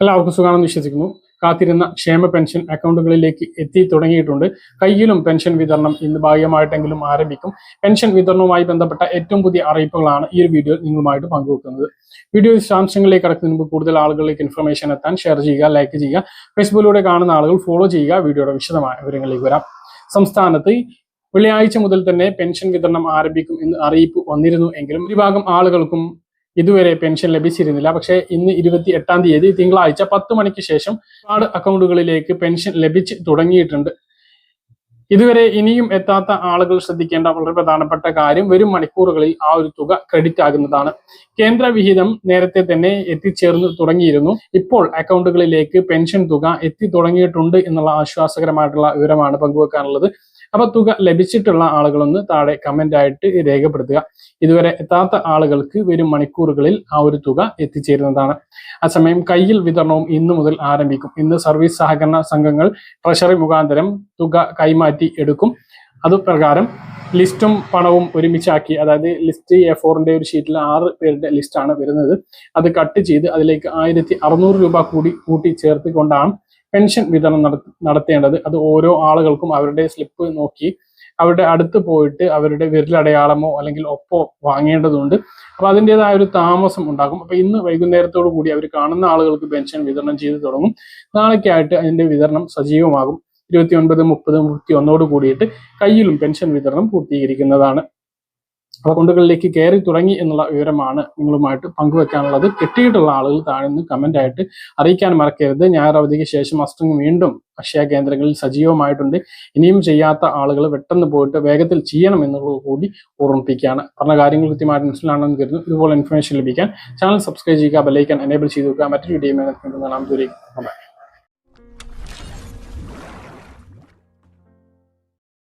എല്ലാവർക്കും സുഖമാണെന്ന് വിശ്വസിക്കുന്നു. കാത്തിരുന്ന ക്ഷേമ പെൻഷൻ അക്കൗണ്ടുകളിലേക്ക് എത്തി തുടങ്ങിയിട്ടുണ്ട്. കയ്യിലും പെൻഷൻ വിതരണം ഇന്ന് ഭാഗികമായിട്ടെങ്കിലും ആരംഭിക്കും. പെൻഷൻ വിതരണവുമായി ബന്ധപ്പെട്ട ഏറ്റവും പുതിയ അറിയിപ്പുകളാണ് ഈ ഒരു വീഡിയോ നിങ്ങളുമായിട്ട് പങ്കുവെക്കുന്നത്. വീഡിയോ വിശദാംശങ്ങളിലേക്ക് കടക്കുന്നതിന് മുമ്പ് കൂടുതൽ ആളുകളിലേക്ക് ഇൻഫർമേഷൻ എത്താൻ ഷെയർ ചെയ്യുക ലൈക്ക് ചെയ്യുക. ഫേസ്ബുക്കിലൂടെ കാണുന്ന ആളുകൾ ഫോളോ ചെയ്യുക. വീഡിയോയുടെ വിശദമായ വിവരങ്ങളിലേക്ക് വരാം. സംസ്ഥാനത്ത് വെള്ളിയാഴ്ച മുതൽ തന്നെ പെൻഷൻ വിതരണം ആരംഭിക്കും എന്ന് അറിയിപ്പ് വന്നിരുന്നു എങ്കിലും ഭൂരിഭാഗം ആളുകൾക്കും ഇതുവരെ പെൻഷൻ ലഭിച്ചിരുന്നില്ല. പക്ഷേ ഇന്ന് ഇരുപത്തി എട്ടാം തീയതി തിങ്കളാഴ്ച പത്ത് മണിക്ക് ശേഷം കാർഡ് അക്കൗണ്ടുകളിലേക്ക് പെൻഷൻ ലഭിച്ചു തുടങ്ങിയിട്ടുണ്ട്. ഇതുവരെ ഇനിയും എത്താത്ത ആളുകൾ ശ്രദ്ധിക്കേണ്ട വളരെ പ്രധാനപ്പെട്ട കാര്യം വരും മണിക്കൂറുകളിൽ ആ ഒരു തുക ക്രെഡിറ്റ് ആകുന്നതാണ്. കേന്ദ്ര വിഹിതം നേരത്തെ തന്നെ എത്തിച്ചേർന്ന് തുടങ്ങിയിരുന്നു. ഇപ്പോൾ അക്കൗണ്ടുകളിലേക്ക് പെൻഷൻ തുക എത്തി തുടങ്ങിയിട്ടുണ്ട് എന്നുള്ള ആശ്വാസകരമായിട്ടുള്ള വിവരമാണ് പങ്കുവെക്കാനുള്ളത്. അപ്പൊ തുക ലഭിച്ചിട്ടുള്ള ആളുകളൊന്ന് താഴെ കമന്റ് ആയിട്ട് രേഖപ്പെടുത്തുക. ഇതുവരെ എത്താത്ത ആളുകൾക്ക് വരും മണിക്കൂറുകളിൽ ആ ഒരു തുക എത്തിച്ചേരുന്നതാണ്. അതേസമയം കയ്യിൽ വിതരണവും ഇന്നു മുതൽ ആരംഭിക്കും. ഇന്ന് സർവീസ് സഹകരണ സംഘങ്ങൾ ട്രഷറി മുഖാന്തരം തുക കൈമാറ്റി എടുക്കും. അതുപ്രകാരം ലിസ്റ്റും പണവും ഒരുമിച്ചാക്കി അതായത് ലിസ്റ്റ് എ ഫോറിന്റെ ഒരു ഷീറ്റിൽ ആറ് പേരുടെ ലിസ്റ്റാണ് വരുന്നത്. അത് കട്ട് ചെയ്ത് അതിലേക്ക് ആയിരത്തി അറുന്നൂറ് രൂപ കൂടി കൂട്ടി ചേർത്തുകൊണ്ടാണ് പെൻഷൻ വിതരണം നടത്തേണ്ടത് അത് ഓരോ ആളുകൾക്കും അവരുടെ സ്ലിപ്പ് നോക്കി അവരുടെ അടുത്ത് പോയിട്ട് അവരുടെ വിരലടയാളമോ അല്ലെങ്കിൽ ഒപ്പോ വാങ്ങേണ്ടതുണ്ട്. അപ്പൊ അതിന്റെതായ ഒരു താമസം ഉണ്ടാകും. അപ്പൊ ഇന്ന് വൈകുന്നേരത്തോടു കൂടി അവർ കാണുന്ന ആളുകൾക്ക് പെൻഷൻ വിതരണം ചെയ്തു തുടങ്ങും. നാളേക്കായിട്ട് അതിന്റെ വിതരണം സജീവമാകും. ഇരുപത്തി ഒൻപത് മുപ്പത് മുപ്പത്തി ഒന്നോട് കൂടിയിട്ട് കയ്യിലും പെൻഷൻ വിതരണം പൂർത്തീകരിക്കുന്നതാണ്. അക്കൗണ്ടുകളിലേക്ക് കയറി തുടങ്ങി എന്നുള്ള വിവരമാണ് നിങ്ങളുമായിട്ട് പങ്കുവെക്കാനുള്ളത്. കിട്ടിയിട്ടുള്ള ആളുകൾ താഴെ നിന്ന് കമന്റ് ആയിട്ട് അറിയിക്കാൻ മറക്കരുത്. ഞായർ അവധിക്ക് ശേഷം അസ്റ്റിംഗ് വീണ്ടും അക്ഷയ കേന്ദ്രങ്ങളിൽ സജീവമായിട്ടുണ്ട്. ഇനിയും ചെയ്യാത്ത ആളുകൾ പെട്ടെന്ന് പോയിട്ട് വേഗത്തിൽ ചെയ്യണം എന്നുള്ളത് കൂടി ഓർമ്മിപ്പിക്കുകയാണ്. പറഞ്ഞ കാര്യങ്ങൾ കൃത്യമായിട്ട് മനസ്സിലാണെന്ന് കരുതുന്നു. ഇതുപോലെ ഇൻഫർമേഷൻ ലഭിക്കാൻ ചാനൽ സബ്സ്ക്രൈബ് ചെയ്യുക ബെല്ലൈക്കാൻ എനേബിൾ ചെയ്തു വെക്കുക. മറ്റൊരു വീഡിയോ കാണാം. ദൂരേക്ക്